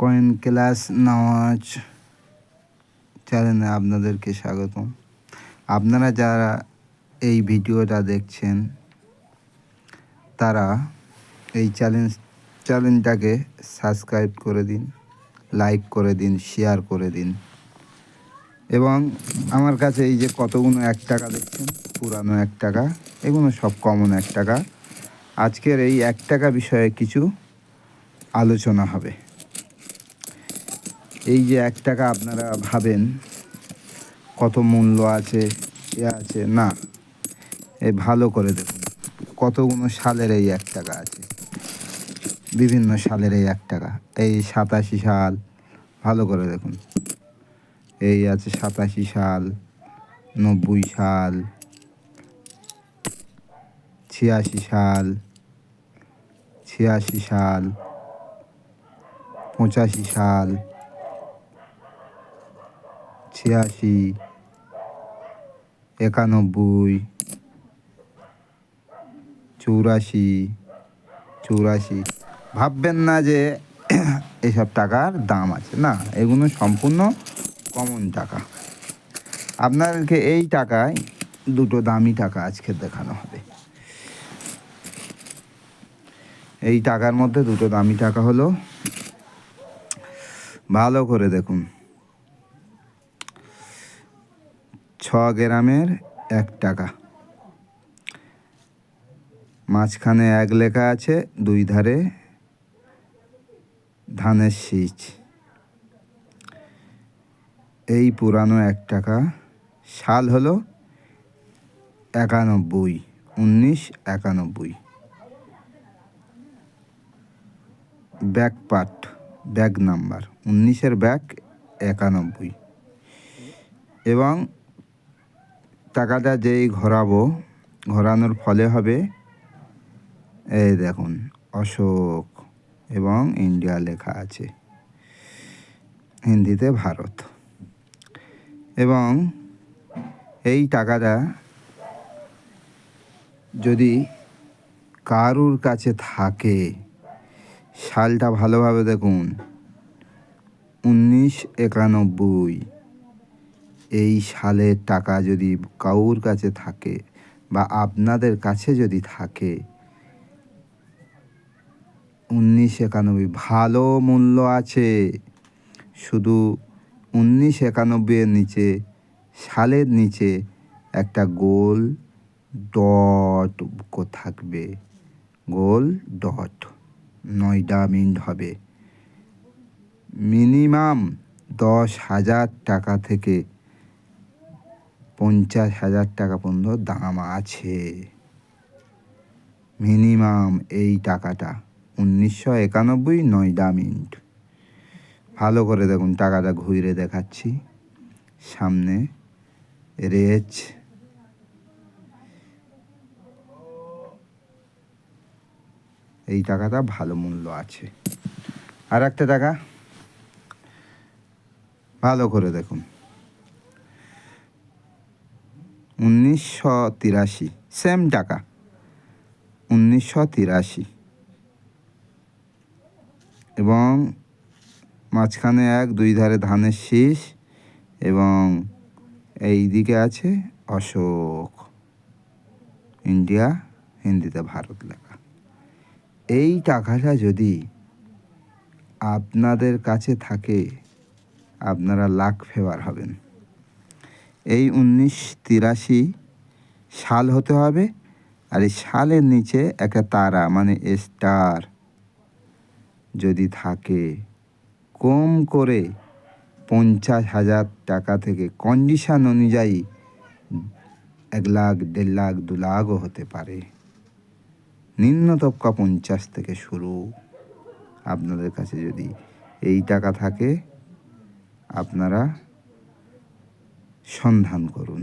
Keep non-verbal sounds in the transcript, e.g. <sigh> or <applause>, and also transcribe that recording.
Coin class Nawaz চ্যানেলে আপনাদেরকে স্বাগতম। আপনারা যারা এই ভিডিওটা দেখছেন, তারা এই চ্যালেঞ্জ চ্যানেলটাকে সাবস্ক্রাইব করে দিন লাইক করে দিন শেয়ার করে দিন। এবং আমার কাছে এই যে কতগুলো এক টাকা দেখছেন, পুরানো এক টাকা, এগুলো সব কমন এক টাকা। আজকের এই এক টাকা বিষয়ে কিছু আলোচনা হবে। এই যে এক টাকা আপনারা ভাবেন, কত মূল্য আছে, এ আছে, না, এ ভালো করে দেখুন কতগুলো সালের এই এক টাকা আছে, বিভিন্ন সালের এই এক টাকা, এই সাতাশি সাল, ভালো করে দেখুন, এই আছে সাতাশি সাল, নব্বই সাল, ছিয়াশি সাল ছিয়াশি সাল, পঁচাশি সাল ছিয়াশি, একানব্বই, চৌরাশি চৌরাশি। ভাববেন না যে <clears throat> এসব টাকার দাম আছে। না, এগুলো সম্পূর্ণ কমন টাকা। আপনাদেরকে এই টাকায় দুটো দামি টাকা আজকে দেখানো হবে। এই টাকার মধ্যে দুটো দামি টাকা হলো, ভালো করে দেখুন। ছ গ্রামের এক টাকা। মাঝখানে এক লেখা আছে, দুই ধারে ধানের শীষ। এই পুরানো এক টাকা। সাল হলো একানব্বই, উনিশ একানব্বই। ব্যাক পার্ট ব্যাগ নাম্বার, উনিশের ব্যাগ একানব্বই। এবং টাকাটা যেই ঘোরাবো, ঘোরানোর ফলে হবে এই দেখুন, অশোক এবং ইন্ডিয়া লেখা আছে। হিন্দিতে ভারত। এবং এই টাকাটা যদি কারুর কাছে থাকে, সালটা ভালোভাবে দেখুন, উনিশ একানব্বই। এই সালের টাকা যদি কাউর কাছে থাকে বা আপনাদের কাছে যদি থাকে, উনিশ একানব্বই ভালো মূল্য আছে। শুধু উনিশ একানব্বইয়ের নিচে, সালের নিচে একটা গোল ডট থাকবে। গোল ডট নয়ডা মিন্ট হবে। মিনিমাম দশ হাজার টাকা থেকে পঞ্চাশ হাজার টাকা পর্যন্ত দাম আছে। মিনিমাম এই টাকাটা। উনিশশো একানব্বই নয়ডা মিন্ট। ভালো করে দেখুন, টাকাটা ঘুরে দেখাচ্ছি। সামনে রেচ এই টাকাটা ভালো মূল্য আছে। আর একটা টাকা। ভালো করে দেখুন। উনিশশো তিরাশি। সেম টাকা উনিশশো তিরাশি। এবং মাঝখানে এক, দুই ধারে ধানের শীষ এবং এই দিকে আছে অশোক। ইন্ডিয়া, হিন্দিতে ভারত লেখা। এই টাকাটা যদি আপনাদের কাছে থাকে, আপনারা লাখ ফেভার হবেন। এই উনিশ তিরাশি সাল হতে হবে আর এই সালের নিচে একটা তারা মানে স্টার যদি থাকে, কম করে পঞ্চাশ হাজার টাকা থেকে কন্ডিশন অনুযায়ী এক লাখ, দেড় লাখ, দু লাখও হতে পারে। নিম্নতপকা পঞ্চাশ থেকে শুরু। আপনাদের কাছে যদি এই টাকা থাকে, আপনারা সন্ধান করুন।